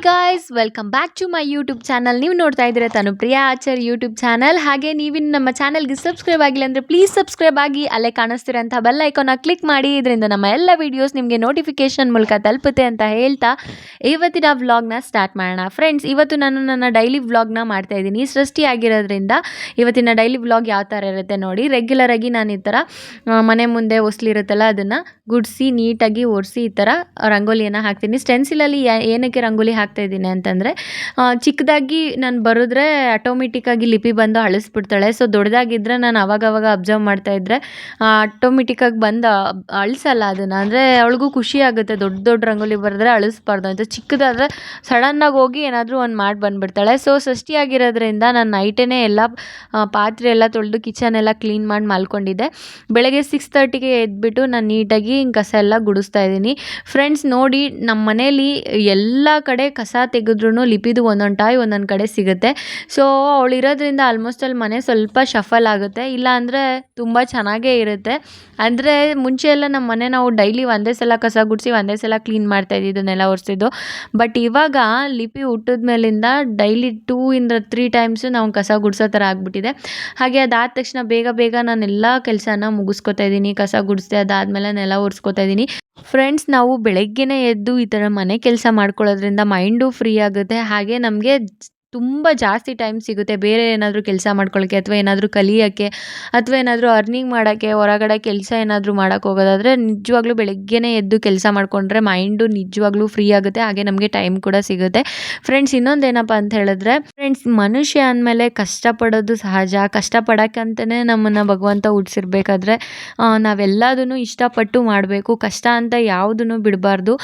guys. Guys welcome back to my YouTube channel ನೀವು ನೋಡ್ತಾ ಇದ್ದೀರಾ ತಾನು ಪ್ರಿಯಾ ಆಚಾರ್ ಯೂಟ್ಯೂಬ್ ಚಾನಲ್ ಹಾಗೆ ನೀವಿನ್ನು ನಮ್ಮ ಚಾನಲ್ಗೆ ಸಬ್ಸ್ಕ್ರೈಬ್ ಆಗಿಲ್ಲ ಅಂದರೆ ಪ್ಲೀಸ್ ಸಬ್ಸ್ಕ್ರೈಬ್ ಆಗಿ ಅಲ್ಲೇ ಕಾಣಿಸ್ತಿರೋಂಥ ಬೆಲ್ ಐಕಾನ ಕ್ಲಿಕ್ ಮಾಡಿ. ಇದರಿಂದ ನಮ್ಮ ಎಲ್ಲ ವೀಡಿಯೋಸ್ ನಿಮಗೆ ನೋಟಿಫಿಕೇಶನ್ ಮೂಲಕ ತಲುಪುತ್ತೆ ಅಂತ ಹೇಳ್ತಾ ಇವತ್ತಿನ ವ್ಲಾಗ್ನ ಸ್ಟಾರ್ಟ್ ಮಾಡೋಣ. ಫ್ರೆಂಡ್ಸ್ ಇವತ್ತು ನಾನು ನನ್ನ ಡೈಲಿ ವ್ಲಾಗ್ನ ಮಾಡ್ತಾ ಇದ್ದೀನಿ. ಸೃಷ್ಟಿ ಆಗಿರೋದ್ರಿಂದ ಇವತ್ತಿನ ಡೈಲಿ ವ್ಲಾಗ್ ಯಾವ ಥರ ಇರುತ್ತೆ ನೋಡಿ. ರೆಗ್ಯುಲರ್ ಆಗಿ ನಾನು ಈ ಥರ ಮನೆ ಮುಂದೆ ಒಸ್ಲಿರುತ್ತಲ್ಲ ಅದನ್ನು ಗುಡಿಸಿ, ನೀಟಾಗಿ ಒರೆಸಿ ಈ ಥರ ರಂಗೋಲಿಯನ್ನು ಹಾಕ್ತೀನಿ. ಸ್ಟೆನ್ಸಿಲಲ್ಲಿ ಏನಕ್ಕೆ ರಂಗೋಲಿ ಹಾಕ್ತಾ ಅಂತಂದರೆ ಚಿಕ್ಕದಾಗಿ ನಾನು ಬರೆದ್ರೆ ಆಟೋಮೆಟಿಕ್ಕಾಗಿ ಲಿಪಿ ಬಂದು ಅಳಿಸ್ಬಿಡ್ತಾಳೆ. ಸೊ ದೊಡ್ಡದಾಗಿದ್ದರೆ ನಾನು ಅವಾಗ ಅವಾಗ ಅಬ್ಸರ್ವ್ ಮಾಡ್ತಾ ಇದ್ದರೆ ಆಟೋಮೆಟಿಕ್ಕಾಗಿ ಬಂದು, ಅಳಿಸಲ್ಲ ಅದನ್ನು. ಅಂದರೆ ಅವಳಿಗೂ ಖುಷಿ ಆಗುತ್ತೆ. ದೊಡ್ಡ ದೊಡ್ಡ ರಂಗೋಲಿ ಬರೆದ್ರೆ ಅಳಿಸ್ಬಾರ್ದು ಅಂತ. ಚಿಕ್ಕದಾದರೆ ಸಡನ್ನಾಗಿ ಹೋಗಿ ಏನಾದರೂ ಒಂದು ಮಾಡಿ ಬಂದುಬಿಡ್ತಾಳೆ. ಸೊ ಷಷ್ಟಿಯಾಗಿರೋದ್ರಿಂದ ನಾನು ನೈಟೇ ಎಲ್ಲ ಪಾತ್ರೆ ಎಲ್ಲ ತೊಳೆದು ಕಿಚನ್ ಎಲ್ಲ ಕ್ಲೀನ್ ಮಾಡಿ ಮಲ್ಕೊಂಡಿದ್ದೆ. ಬೆಳಗ್ಗೆ ಸಿಕ್ಸ್ ತರ್ಟಿಗೆ ಎದ್ಬಿಟ್ಟು ನಾನು ನೀಟಾಗಿ ಕಸ ಎಲ್ಲ ಗುಡಿಸ್ತಾ ಇದ್ದೀನಿ. ಫ್ರೆಂಡ್ಸ್ ನೋಡಿ ನಮ್ಮ ಮನೇಲಿ ಎಲ್ಲ ಕಡೆ ಕಸ ತೆಗೆದ್ರೂ ಲಿಪಿದು ಒಂದೊಂದು ಟಾಯ್ ಒಂದೊಂದು ಕಡೆ ಸಿಗುತ್ತೆ. ಸೊ ಅವಳು ಇರೋದ್ರಿಂದ ಆಲ್ಮೋಸ್ಟ್ ಅಲ್ಲಿ ಮನೆ ಸ್ವಲ್ಪ ಶಫಲ್ ಆಗುತ್ತೆ. ಇಲ್ಲ ಅಂದರೆ ತುಂಬ ಚೆನ್ನಾಗೇ ಇರುತ್ತೆ. ಅಂದರೆ ಮುಂಚೆ ಎಲ್ಲ ನಮ್ಮ ಮನೆ ನಾವು ಡೈಲಿ ಒಂದೇ ಸಲ ಕಸ ಗುಡಿಸಿ ಒಂದೇ ಸಲ ಕ್ಲೀನ್ ಮಾಡ್ತಾ ಇದ್ದಿದ್ದು, ನೆಲ ಒರೆಸಿದ್ದು. ಬಟ್ ಇವಾಗ ಲಿಪಿ ಹುಟ್ಟಿದ ಮೇಲಿಂದ ಡೈಲಿ ಟೂ ಇಂದ ತ್ರೀ ಟೈಮ್ಸು ನಾವು ಕಸ ಗುಡಿಸೋ ಥರ ಆಗಿಬಿಟ್ಟಿದೆ. ಹಾಗೆ ಅದಾದ ತಕ್ಷಣ ಬೇಗ ಬೇಗ ನಾನು ಎಲ್ಲ ಕೆಲಸನ ಮುಗಿಸ್ಕೊತಾ ಇದ್ದೀನಿ. ಕಸ ಗುಡಿಸ್ದೆ ಅದಾದಮೇಲೆ ನೆಲ ಒರೆಸ್ಕೊತಾ ಇದ್ದೀನಿ. ಫ್ರೆಂಡ್ಸ್ ನಾವು ಬೆಳಗ್ಗೆನೇ ಎದ್ದು ಈ ಥರ ಮನೆ ಕೆಲಸ ಮಾಡ್ಕೊಳ್ಳೋದ್ರಿಂದ ಮೈಂಡು ಫ್ರೀ ಆಗುತ್ತೆ. ಹಾಗೆ ನಮಗೆ ತುಂಬ ಜಾಸ್ತಿ ಟೈಮ್ ಸಿಗುತ್ತೆ. ಬೇರೆ ಏನಾದರೂ ಕೆಲಸ ಮಾಡ್ಕೊಳ್ಳೋಕ್ಕೆ ಅಥವಾ ಏನಾದರೂ ಕಲಿಯೋಕ್ಕೆ ಅಥವಾ ಏನಾದರೂ ಅರ್ನಿಂಗ್ ಮಾಡೋಕ್ಕೆ, ಹೊರಗಡೆ ಕೆಲಸ ಏನಾದರೂ ಮಾಡೋಕ್ಕೆ ಹೋಗೋದಾದರೆ ನಿಜವಾಗ್ಲೂ ಬೆಳಗ್ಗೆನೇ ಎದ್ದು ಕೆಲಸ ಮಾಡಿಕೊಂಡ್ರೆ ಮೈಂಡು ನಿಜವಾಗ್ಲೂ ಫ್ರೀ ಆಗುತ್ತೆ. ಹಾಗೆ ನಮಗೆ ಟೈಮ್ ಕೂಡ ಸಿಗುತ್ತೆ. ಫ್ರೆಂಡ್ಸ್ ಇನ್ನೊಂದೇನಪ್ಪ ಅಂತ ಹೇಳಿದ್ರೆ ಫ್ರೆಂಡ್ಸ್ ಮನುಷ್ಯ ಅಂದಮೇಲೆ ಕಷ್ಟಪಡೋದು ಸಹಜ. ಕಷ್ಟಪಡೋಕ್ಕಂತಲೇ ನಮ್ಮನ್ನು ಭಗವಂತ ಹುಟ್ಸಿರ್ಬೇಕಾದ್ರೆ ನಾವೆಲ್ಲದನ್ನು ಇಷ್ಟಪಟ್ಟು ಮಾಡಬೇಕು. ಕಷ್ಟ ಅಂತ ಯಾವುದನ್ನು ಬಿಡಬಾರ್ದು.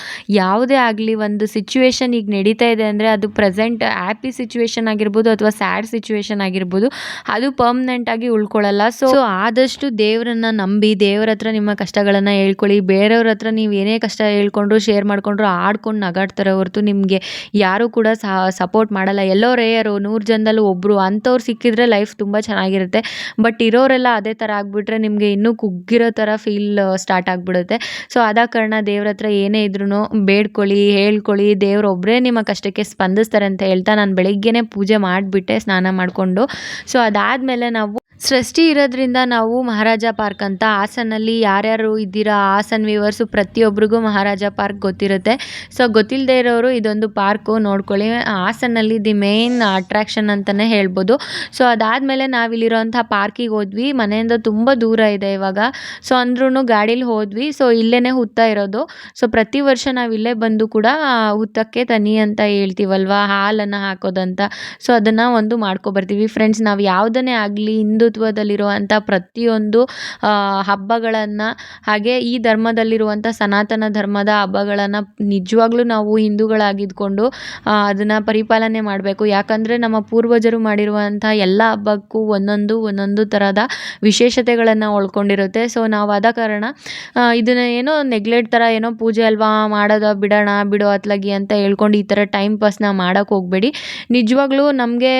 ಯಾವುದೇ ಆಗಲಿ ಒಂದು ಸಿಚುವೇಶನ್ ಈಗ ನಡೀತಾ ಇದೆ ಅಂದರೆ ಅದು ಪ್ರೆಸೆಂಟ್ ಹ್ಯಾಪಿ ಸಿಚುವೇಶನ್ ಆಗಿರ್ಬೋದು ಅಥವಾ ಸ್ಯಾಡ್ ಸಿಚುವೇಶನ್ ಆಗಿರ್ಬೋದು, ಅದು ಪರ್ಮನೆಂಟ್ ಆಗಿ ಉಳ್ಕೊಳ್ಳಲ್ಲ. ಸೊ ಆದಷ್ಟು ದೇವರನ್ನ ನಂಬಿ, ದೇವ್ರ ಹತ್ರ ನಿಮ್ಮ ಕಷ್ಟಗಳನ್ನು ಹೇಳ್ಕೊಳ್ಳಿ. ಬೇರೆಯವ್ರ ಹತ್ರ ನೀವು ಏನೇ ಕಷ್ಟ ಹೇಳ್ಕೊಂಡ್ರು ಶೇರ್ ಮಾಡ್ಕೊಂಡ್ರು, ಆಡ್ಕೊಂಡು ನಗಾಡ್ತಾರೆ ಹೊರತು ನಿಮಗೆ ಯಾರೂ ಕೂಡ ಸಪೋರ್ಟ್ ಮಾಡಲ್ಲ. ಎಲ್ಲೋ ರೇಯರು, ನೂರು ಜನದಲ್ಲೂ ಒಬ್ಬರು ಅಂಥವ್ರು ಸಿಕ್ಕಿದ್ರೆ ಲೈಫ್ ತುಂಬ ಚೆನ್ನಾಗಿರುತ್ತೆ. ಬಟ್ ಇರೋರೆಲ್ಲ ಅದೇ ಥರ ಆಗಿಬಿಟ್ರೆ ನಿಮಗೆ ಇನ್ನೂ ಕುಗ್ಗಿರೋ ಥರ ಫೀಲ್ ಸ್ಟಾರ್ಟ್ ಆಗಿಬಿಡುತ್ತೆ. ಸೊ ಆದ ಕಾರಣ ದೇವ್ರ ಹತ್ರ ಏನೇ ಇದ್ರೂ ಬೇಡ್ಕೊಳ್ಳಿ, ಹೇಳ್ಕೊಳ್ಳಿ. ದೇವ್ರು ಒಬ್ಬರೇ ನಿಮ್ಮ ಕಷ್ಟಕ್ಕೆ ಸ್ಪಂದಿಸ್ತಾರೆ ಅಂತ ಹೇಳ್ತಾ ನಾನು ಬೆಳಿಗ್ಗೆನೇ ಪೂಜೆ ಮಾಡಿಬಿಟ್ಟೆ, ಸ್ನಾನ ಮಾಡಿಕೊಂಡು. ಸೊ ಅದಾದಮೇಲೆ ನಾವು ಸೃಷ್ಟಿ ಇರೋದ್ರಿಂದ ನಾವು ಮಹಾರಾಜ ಪಾರ್ಕ್ ಅಂತ ಹಾಸನಲ್ಲಿ ಯಾರ್ಯಾರು ಇದ್ದೀರಾ, ಹಾಸನ್ ವ್ಯೂವರ್ಸು ಪ್ರತಿಯೊಬ್ಬರಿಗೂ ಮಹಾರಾಜ ಪಾರ್ಕ್ ಗೊತ್ತಿರುತ್ತೆ. ಸೊ ಗೊತ್ತಿಲ್ಲದೆ ಇರೋರು ಇದೊಂದು ಪಾರ್ಕು ನೋಡ್ಕೊಳ್ಳಿ. ಹಾಸನಲ್ಲಿ ದಿ ಮೇನ್ ಅಟ್ರಾಕ್ಷನ್ ಅಂತಲೇ ಹೇಳ್ಬೋದು. ಸೊ ಅದಾದಮೇಲೆ ನಾವಿಲ್ಲಿರೋಂಥ ಪಾರ್ಕಿಗೆ ಹೋದ್ವಿ. ಮನೆಯಿಂದ ತುಂಬ ದೂರ ಇದೆ ಇವಾಗ. ಸೊ ಅಂದ್ರೂ ಗಾಡೀಲಿ ಹೋದ್ವಿ. ಸೊ ಇಲ್ಲೇ ಹುತ್ತಾ ಇರೋದು. ಸೊ ಪ್ರತಿ ವರ್ಷ ನಾವು ಇಲ್ಲೇ ಬಂದು ಕೂಡ ಹುತ್ತಕ್ಕೆ ತನಿ ಅಂತ ಹೇಳ್ತೀವಲ್ವ? ಹಾಲನ್ನು ಹಾಕೋದಂತ. ಸೊ ಅದನ್ನು ಒಂದು ಮಾಡ್ಕೊಬರ್ತೀವಿ. ಫ್ರೆಂಡ್ಸ್ ನಾವು ಯಾವುದನ್ನೇ ಆಗಲಿ ಹಿಂದುತ್ವದಲ್ಲಿರುವಂಥ ಪ್ರತಿಯೊಂದು ಹಬ್ಬಗಳನ್ನು, ಹಾಗೆ ಈ ಧರ್ಮದಲ್ಲಿರುವಂಥ ಸನಾತನ ಧರ್ಮದ ಹಬ್ಬಗಳನ್ನು ನಿಜವಾಗ್ಲೂ ನಾವು ಹಿಂದೂಗಳಾಗಿದ್ಕೊಂಡು ಅದನ್ನು ಪರಿಪಾಲನೆ ಮಾಡಬೇಕು. ಯಾಕಂದರೆ ನಮ್ಮ ಪೂರ್ವಜರು ಮಾಡಿರುವಂಥ ಎಲ್ಲ ಹಬ್ಬಕ್ಕೂ ಒಂದೊಂದು ಒಂದೊಂದು ಥರದ ವಿಶೇಷತೆಗಳನ್ನು ಒಳ್ಕೊಂಡಿರುತ್ತೆ. ಸೊ ನಾವು ಆದ ಕಾರಣ ಇದನ್ನು ಏನೋ ನೆಗ್ಲೆಕ್ಟ್ ಥರ ಏನೋ ಪೂಜೆ ಅಲ್ವಾ ಮಾಡೋದ, ಬಿಡೋಣ, ಬಿಡೋ ಅತ್ಲಾಗಿ ಅಂತ ಹೇಳ್ಕೊಂಡು ಈ ಥರ ಟೈಮ್ ಪಾಸ್ನ ಮಾಡೋಕ್ಕೆ ಹೋಗಬೇಡಿ. ನಿಜವಾಗ್ಲೂ ನಮಗೆ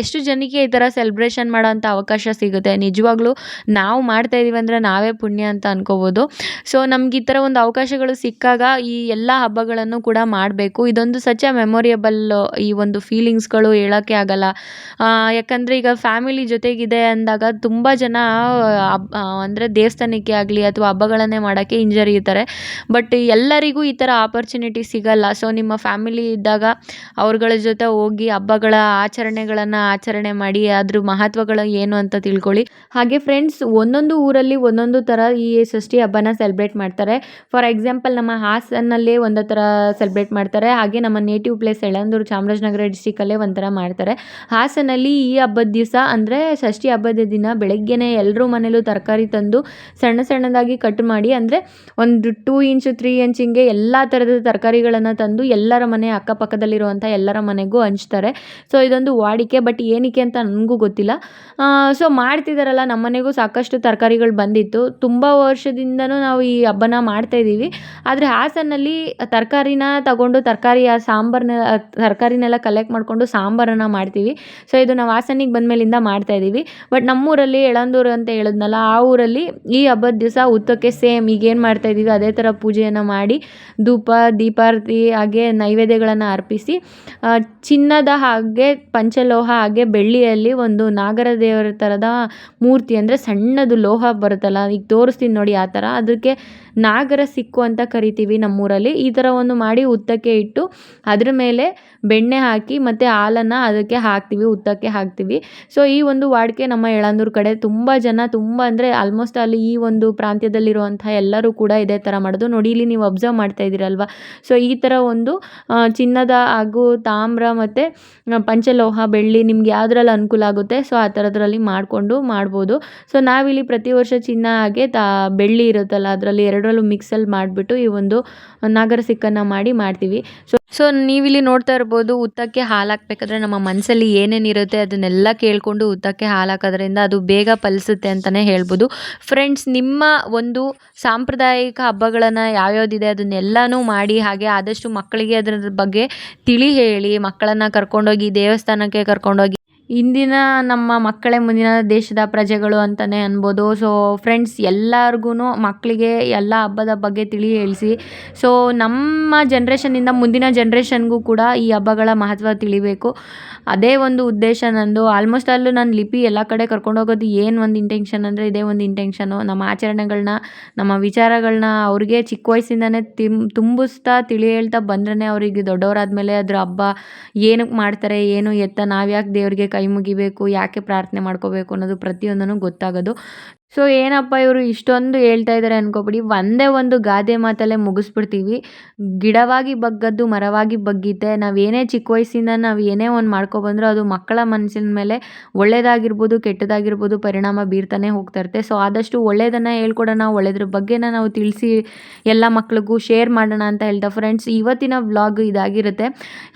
ಎಷ್ಟು ಜನಕ್ಕೆ ಈ ಥರ ಸೆಲೆಬ್ರೇಷನ್ ಮಾಡೋಂಥ ಅವಕಾಶ ಸಿಗುತ್ತೆ. ನಿಜವಾಗ್ಲೂ ನಾವು ಮಾಡ್ತಾ ಇದ್ದೀವಿ ಅಂದರೆ ನಾವೇ ಪುಣ್ಯ ಅಂತ ಅನ್ಕೋಬೋದು. ಸೊ ನಮ್ಗೆ ಈ ಥರ ಒಂದು ಅವಕಾಶಗಳು ಸಿಕ್ಕಾಗ ಈ ಎಲ್ಲ ಹಬ್ಬಗಳನ್ನು ಕೂಡ ಮಾಡಬೇಕು. ಇದೊಂದು ಸಚ್ ಮೆಮೊರಿಯಬಲ್ ಈ ಒಂದು ಫೀಲಿಂಗ್ಸ್ಗಳು ಹೇಳೋಕ್ಕೆ ಆಗಲ್ಲ. ಯಾಕಂದರೆ ಈಗ ಫ್ಯಾಮಿಲಿ ಜೊತೆಗಿದೆ ಅಂದಾಗ ತುಂಬ ಜನ ಹಬ್ಬ ಅಂದರೆ ದೇವಸ್ಥಾನಕ್ಕೆ ಆಗಲಿ ಅಥವಾ ಹಬ್ಬಗಳನ್ನೇ ಮಾಡೋಕ್ಕೆ ಹಿಂಜರಿಯುತ್ತಾರೆ. ಬಟ್ ಎಲ್ಲರಿಗೂ ಈ ಥರ ಆಪರ್ಚುನಿಟಿ ಸಿಗಲ್ಲ. ಸೊ ನಿಮ್ಮ ಫ್ಯಾಮಿಲಿ ಇದ್ದಾಗ ಅವ್ರಗಳ ಜೊತೆ ಹೋಗಿ ಹಬ್ಬಗಳ ಆಚರಣೆಗಳನ್ನು ಆಚರಣೆ ಮಾಡಿ ಅದ್ರ ಮಹತ್ವಗಳು ಏನು ಅಂತ ತಿಳ್ಕೊಳ್ಳಿ. ಹಾಗೆ ಫ್ರೆಂಡ್ಸ್ ಒಂದೊಂದು ಊರಲ್ಲಿ ಒಂದೊಂದು ಥರ ಈ ಷಷ್ಠಿ ಹಬ್ಬನ ಸೆಲೆಬ್ರೇಟ್ ಮಾಡ್ತಾರೆ. ಫಾರ್ ಎಕ್ಸಾಂಪಲ್ ನಮ್ಮ ಹಾಸನಲ್ಲೇ ಒಂದು ಥರ ಸೆಲೆಬ್ರೇಟ್ ಮಾಡ್ತಾರೆ. ಹಾಗೆ ನಮ್ಮ ನೇಟಿವ್ ಪ್ಲೇಸ್ ಯಳಂದೂರು ಚಾಮರಾಜನಗರ ಡಿಸ್ಟಿಕಲ್ಲೇ ಒಂಥರ ಮಾಡ್ತಾರೆ. ಹಾಸನಲ್ಲಿ ಈ ಹಬ್ಬದ ದಿವಸ ಅಂದರೆ ಷಷ್ಠಿ ಹಬ್ಬದ ದಿನ ಬೆಳಗ್ಗೆನೇ ಎಲ್ಲರೂ ಮನೇಲೂ ತರಕಾರಿ ತಂದು ಸಣ್ಣ ಸಣ್ಣದಾಗಿ ಕಟ್ ಮಾಡಿ ಅಂದರೆ ಒಂದು ಟೂ ಇಂಚು ತ್ರೀ ಇಂಚ್ ಹಿಂಗೆ ಎಲ್ಲ ಥರದ ತರಕಾರಿಗಳನ್ನು ತಂದು ಎಲ್ಲರ ಮನೆ ಅಕ್ಕಪಕ್ಕದಲ್ಲಿರುವಂಥ ಎಲ್ಲರ ಮನೆಗೂ ಹಂಚ್ತಾರೆ. ಸೊ ಇದೊಂದು ವಾಡಿಕೆ ಬಟ್ ಏನಕ್ಕೆ ಅಂತ ನನಗೂ ಗೊತ್ತಿಲ್ಲ. ಸೊ ಮಾಡ್ತಿದ್ದಾರಲ್ಲ ನಮ್ಮನೆಗೂ ಸಾಕಷ್ಟು ತರಕಾರಿಗಳು ಬಂದಿತ್ತು. ತುಂಬ ವರ್ಷದಿಂದನೂ ನಾವು ಈ ಹಬ್ಬನ ಮಾಡ್ತಾ ಇದ್ದೀವಿ ಆದರೆ ಹಾಸನಲ್ಲಿ ತರಕಾರಿನ ತಗೊಂಡು ತರಕಾರಿ, ಆ ಸಾಂಬಾರನ್ನ ತರಕಾರಿನೆಲ್ಲ ಕಲೆಕ್ಟ್ ಮಾಡಿಕೊಂಡು ಸಾಂಬಾರನ್ನು ಮಾಡ್ತೀವಿ. ಸೊ ಇದು ನಾವು ಹಾಸನಿಗೆ ಬಂದಮೇಲಿಂದ ಮಾಡ್ತಾಯಿದ್ದೀವಿ ಬಟ್ ನಮ್ಮೂರಲ್ಲಿ ಎಳಂದೂರು ಅಂತ ಹೇಳಿದ್ನಲ್ಲ, ಆ ಊರಲ್ಲಿ ಈ ಹಬ್ಬದ ದಿವಸ ಹುತ್ತಕ್ಕೆ ಸೇಮ್ ಈಗೇನು ಮಾಡ್ತಾಯಿದ್ದೀವಿ ಅದೇ ಥರ ಪೂಜೆಯನ್ನು ಮಾಡಿ, ಧೂಪ, ದೀಪಾರತಿ, ಹಾಗೆ ನೈವೇದ್ಯಗಳನ್ನು ಅರ್ಪಿಸಿ ಚಿನ್ನದ ಹಾಗೆ ಪಂಚಲೋಹ ಹಾಗೆ ಬೆಳ್ಳಿಯಲ್ಲಿ ಒಂದು ನಾಗರ ದೇವರ ಥರದ ಮೂರ್ತಿ, ಅಂದರೆ ಸಣ್ಣದು ಲೋಹ ಬರುತ್ತಲ್ಲ, ಈಗ ತೋರಿಸ್ತೀನಿ ನೋಡಿ ಆ ಥರ. ಅದಕ್ಕೆ ನಾಗರ ಸಿಕ್ಕು ಅಂತ ಕರಿತೀವಿ ನಮ್ಮೂರಲ್ಲಿ. ಈ ಥರ ಒಂದು ಮಾಡಿ ಉತ್ತಕ್ಕೆ ಇಟ್ಟು ಅದ್ರ ಮೇಲೆ ಬೆಣ್ಣೆ ಹಾಕಿ ಮತ್ತು ಹಾಲನ್ನು ಅದಕ್ಕೆ ಹಾಕ್ತೀವಿ ಉತ್ತಕ್ಕೆ ಹಾಕ್ತೀವಿ. ಸೊ ಈ ಒಂದು ವಾಡಿಕೆ ನಮ್ಮ ಯಳಂದೂರು ಕಡೆ ತುಂಬ ಜನ ತುಂಬ ಅಂದರೆ ಆಲ್ಮೋಸ್ಟ್ ಅಲ್ಲಿ ಈ ಒಂದು ಪ್ರಾಂತ್ಯದಲ್ಲಿರುವಂಥ ಎಲ್ಲರೂ ಕೂಡ ಇದೇ ಥರ ಮಾಡೋದು. ನೋಡಿ, ಇಲ್ಲಿ ನೀವು ಅಬ್ಸರ್ವ್ ಮಾಡ್ತಾ ಇದ್ದೀರಲ್ವ? ಸೊ ಈ ಥರ ಒಂದು ಚಿನ್ನದ ಹಾಗೂ ತಾಮ್ರ ಮತ್ತು ಪಂಚಲೋಹ, ಬೆಳ್ಳಿ ನಿಮ್ಗೆ ಯಾವುದ್ರಲ್ಲಿ ಅನುಕೂಲ ಆಗುತ್ತೆ ಸೊ ಆ ಥರದ್ರಲ್ಲಿ ಮಾಡಿಕೊಂಡು ಮಾಡ್ಬೋದು. ಸೊ ನಾವಿಲ್ಲಿ ಪ್ರತಿ ವರ್ಷ ಚಿನ್ನ ಹಾಗೆ ತಾ, ಬೆಳ್ಳಿ ಇರುತ್ತಲ್ಲ, ಅದರಲ್ಲಿ ಎರಡರಲ್ಲೂ ಮಿಕ್ಸಲ್ಲಿ ಮಾಡಿಬಿಟ್ಟು ಈ ಒಂದು ನಾಗರ ಸಿಕ್ಕನ್ನು ಮಾಡಿ ಮಾಡ್ತೀವಿ. ಸೊ ಸೊ ನೀವಿಲ್ಲಿ ನೋಡ್ತಾ ಇರ್ಬೋದು ಉತ್ತಕ್ಕೆ ಹಾಲು ಹಾಕ್ಬೇಕಾದ್ರೆ ನಮ್ಮ ಮನಸ್ಸಲ್ಲಿ ಏನೇನಿರುತ್ತೆ ಅದನ್ನೆಲ್ಲ ಕೇಳಿಕೊಂಡು ಉತ್ತಕ್ಕೆ ಹಾಲು ಹಾಕೋದ್ರಿಂದ ಅದು ಬೇಗ ಫಲಿಸುತ್ತೆ ಅಂತಲೇ ಹೇಳ್ಬೋದು. ಫ್ರೆಂಡ್ಸ್ ನಿಮ್ಮ ಒಂದು ಸಾಂಪ್ರದಾಯಿಕ ಹಬ್ಬಗಳನ್ನು ಯಾವ್ಯಾವ್ದಿದೆ ಅದನ್ನೆಲ್ಲನೂ ಮಾಡಿ ಹಾಗೆ ಆದಷ್ಟು ಮಕ್ಕಳಿಗೆ ಅದರ ಬಗ್ಗೆ ತಿಳಿ ಹೇಳಿ ಮಕ್ಕಳನ್ನು ಕರ್ಕೊಂಡೋಗಿ ದೇವಸ್ಥಾನಕ್ಕೆ ಕರ್ಕೊಂಡೋಗಿ ಇಂದಿನ ನಮ್ಮ ಮಕ್ಕಳೇ ಮುಂದಿನ ದೇಶದ ಪ್ರಜೆಗಳು ಅಂತಲೇ ಅನ್ಬೋದು. ಸೊ ಫ್ರೆಂಡ್ಸ್ ಎಲ್ಲರಿಗೂ ಮಕ್ಕಳಿಗೆ ಎಲ್ಲ ಹಬ್ಬದ ಬಗ್ಗೆ ತಿಳಿ ಹೇಳಿಸಿ. ಸೊ ನಮ್ಮ ಜನ್ರೇಷನ್ನಿಂದ ಮುಂದಿನ ಜನ್ರೇಷನ್ಗೂ ಕೂಡ ಈ ಹಬ್ಬಗಳ ಮಹತ್ವ ತಿಳಿಬೇಕು. ಅದೇ ಒಂದು ಉದ್ದೇಶ ನಂದು. ಆಲ್ಮೋಸ್ಟ್ ಅಲ್ಲೂ ನಾನು ಲಿಪಿ ಎಲ್ಲ ಕಡೆ ಕರ್ಕೊಂಡೋಗೋದು ಏನು ಒಂದು ಇಂಟೆನ್ಷನ್ ಅಂದರೆ ಇದೇ ಒಂದು ಇಂಟೆನ್ಷನು ನಮ್ಮ ಆಚರಣೆಗಳನ್ನ ನಮ್ಮ ವಿಚಾರಗಳನ್ನ ಅವ್ರಿಗೆ ಚಿಕ್ಕ ವಯಸ್ಸಿಂದನೇ ತಿಮ್ ತುಂಬಿಸ್ತಾ ತಿಳಿ ಹೇಳ್ತಾ ಬಂದ್ರೇ ಅವರಿಗೆ ದೊಡ್ಡವರಾದ್ಮೇಲೆ ಅದರ ಹಬ್ಬ ಏನಕ್ಕೆ ಮಾಡ್ತಾರೆ, ಏನು ಎತ್ತ ನಾವು ಯಾಕೆ ದೇವರಿಗೆ ಕೈ ಮುಗಿಬೇಕು ಯಾಕೆ ಪ್ರಾರ್ಥನೆ ಮಾಡ್ಕೋಬೇಕು ಅನ್ನೋದು ಪ್ರತಿಯೊಂದನ್ನು ಗೊತ್ತಾಗೋದು. ಸೊ ಏನಪ್ಪ ಇವರು ಇಷ್ಟೊಂದು ಹೇಳ್ತಾ ಇದ್ದಾರೆ ಅನ್ಕೋಬಿಡಿ. ಒಂದೇ ಒಂದು ಗಾದೆ ಮಾತಲ್ಲೇ ಮುಗಿಸ್ಬಿಡ್ತೀವಿ. ಗಿಡವಾಗಿ ಬಗ್ಗದ್ದು, ಮರವಾಗಿ ಬಗ್ಗೀತೆ ನಾವೇನೇ ಚಿಕ್ಕ ವಯಸ್ಸಿಂದ ನಾವು ಏನೇ ಒಂದು ಮಾಡ್ಕೊಬಂದ್ರೂ ಅದು ಮಕ್ಕಳ ಮನಸ್ಸಿನ ಮೇಲೆ ಒಳ್ಳೆಯದಾಗಿರ್ಬೋದು ಕೆಟ್ಟದಾಗಿರ್ಬೋದು ಪರಿಣಾಮ ಬೀರ್ತಾನೆ ಹೋಗ್ತಾ ಇರುತ್ತೆ. ಸೊ ಆದಷ್ಟು ಒಳ್ಳೆಯದನ್ನು ಹೇಳ್ಕೊಡೋಣ ಒಳ್ಳೆಯದ್ರ ಬಗ್ಗೆನ ನಾವು ತಿಳಿಸಿ ಎಲ್ಲ ಮಕ್ಳಿಗೂ ಶೇರ್ ಮಾಡೋಣ ಅಂತ ಹೇಳ್ತಾ ಫ್ರೆಂಡ್ಸ್. ಇವತ್ತಿನ ವ್ಲಾಗ್ ಇದಾಗಿರುತ್ತೆ.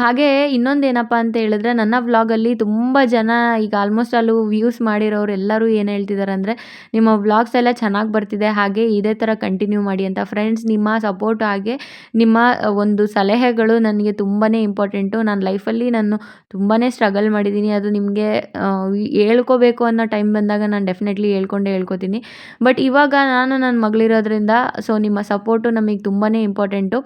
ಹಾಗೆ ಇನ್ನೊಂದು ಏನಪ್ಪ ಅಂತ ಹೇಳಿದ್ರೆ, ನನ್ನ ವ್ಲಾಗಲ್ಲಿ ತುಂಬ ಜನ ಈಗ ಆಲ್ಮೋಸ್ಟ್ ಅಲ್ಲೂ ವ್ಯೂಸ್ ಮಾಡಿರೋರು ಎಲ್ಲರೂ ಏನು ಹೇಳ್ತಿದ್ದಾರೆ ಅಂದರೆ ನಿಮ್ಮ ವ್ಲಾಗ್ಸ್ ಎಲ್ಲ ಚೆನ್ನಾಗಿ ಬರ್ತಿದೆ, ಹಾಗೆ ಇದೇ ಥರ ಕಂಟಿನ್ಯೂ ಮಾಡಿ ಅಂತ ಫ್ರೆಂಡ್ಸ್ ನಿಮ್ಮ ಸಪೋರ್ಟ್ ಹಾಗೆ ನಿಮ್ಮ ಒಂದು ಸಲಹೆಗಳು ನನಗೆ ತುಂಬಾ ಇಂಪಾರ್ಟೆಂಟು ನಾನು ಲೈಫಲ್ಲಿ ನಾನು ತುಂಬಾ ಸ್ಟ್ರಗಲ್ ಮಾಡಿದ್ದೀನಿ ಅದು ನಿಮಗೆ ಹೇಳ್ಕೋಬೇಕು ಅನ್ನೋ ಟೈಮ್ ಬಂದಾಗ ನಾನು ಡೆಫಿನೆಟ್ಲಿ ಹೇಳ್ಕೊಂಡೇ ಹೇಳ್ಕೊತೀನಿ. ಬಟ್ ಇವಾಗ ನಾನು ನನ್ನ ಮಗಳಿರೋದ್ರಿಂದ ಸೊ ನಿಮ್ಮ ಸಪೋರ್ಟು ನಮಗೆ ತುಂಬಾ ಇಂಪಾರ್ಟೆಂಟು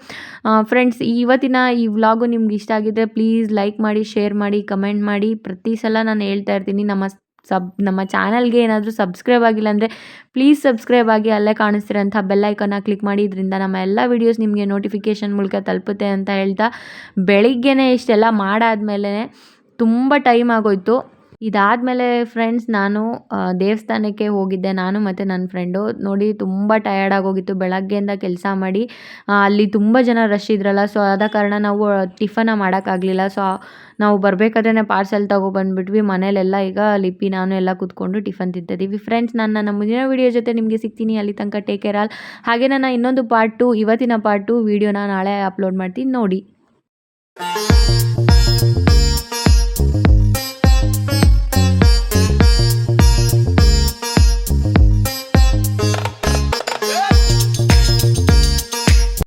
ಫ್ರೆಂಡ್ಸ್ ಇವತ್ತಿನ ಈ ವ್ಲಾಗು ನಿಮ್ಗೆ ಇಷ್ಟ ಆಗಿದ್ದರೆ ಪ್ಲೀಸ್ ಲೈಕ್ ಮಾಡಿ ಶೇರ್ ಮಾಡಿ ಕಮೆಂಟ್ ಮಾಡಿ. ಪ್ರತಿ ಸಲ ನಾನು ಹೇಳ್ತಾ ಇರ್ತೀನಿ. ನಮ್ಮ ಸಬ್ ನಮ್ಮ ಚಾನಲ್ಗೆ ಏನಾದರೂ ಸಬ್ಸ್ಕ್ರೈಬ್ ಆಗಿಲ್ಲ ಅಂದರೆ ಪ್ಲೀಸ್ ಸಬ್ಸ್ಕ್ರೈಬ್ ಆಗಿ ಅಲ್ಲೇ ಕಾಣಿಸ್ತಿರೋಂಥ ಬೆಲ್ ಐಕನ್ನ ಕ್ಲಿಕ್ ಮಾಡಿ. ಇದರಿಂದ ನಮ್ಮ ಎಲ್ಲ ವೀಡಿಯೋಸ್ ನಿಮಗೆ ನೋಟಿಫಿಕೇಷನ್ ಮೂಲಕ ತಲುಪುತ್ತೆ ಅಂತ ಹೇಳ್ತಾ ಬೆಳಿಗ್ಗೆನೇ ಇಷ್ಟೆಲ್ಲ ಮಾಡಾದ್ಮೇಲೆ ತುಂಬ ಟೈಮ್ ಆಗೋಯ್ತು. ಇದಾದಮೇಲೆ ಫ್ರೆಂಡ್ಸ್ ನಾನು ದೇವಸ್ಥಾನಕ್ಕೆ ಹೋಗಿದ್ದೆ. ನಾನು ಮತ್ತು ನನ್ನ ಫ್ರೆಂಡು ನೋಡಿ, ತುಂಬ ಟಯರ್ಡ್ ಆಗೋಗಿತ್ತು. ಬೆಳಗ್ಗೆಯಿಂದ ಕೆಲಸ ಮಾಡಿ ಅಲ್ಲಿ ತುಂಬ ಜನ ರಶ್ ಇದ್ರಲ್ಲ. ಸೊ ಆದ ಕಾರಣ ನಾವು ಟಿಫನ ಮಾಡೋಕ್ಕಾಗಲಿಲ್ಲ ಸೊ ನಾವು ಬರಬೇಕಾದ್ರೆ ಪಾರ್ಸೆಲ್ ತೊಗೊಬಂದ್ಬಿಟ್ವಿ ಮನೇಲೆಲ್ಲ ಈಗ ಲಿಪಿ ನಾನು ಎಲ್ಲ ಕೂತ್ಕೊಂಡು ಟಿಫನ್ ತಿಂತಿದ್ದೀವಿ ಫ್ರೆಂಡ್ಸ್ ನಾನು ನನ್ನ ಮುಂದಿನ ವೀಡಿಯೋ ಜೊತೆ ನಿಮಗೆ ಸಿಗ್ತೀನಿ. ಅಲ್ಲಿ ತನಕ ಟೇಕ್ ಕೇರ್ ಆಲ್ ಹಾಗೆ ನನ್ನ ಇನ್ನೊಂದು ಪಾರ್ಟ್ ಟು ಇವತ್ತಿನ ಪಾರ್ಟ್ ಟು ವೀಡಿಯೋನ ನಾಳೆ ಅಪ್ಲೋಡ್ ಮಾಡ್ತೀನಿ. ನೋಡಿ.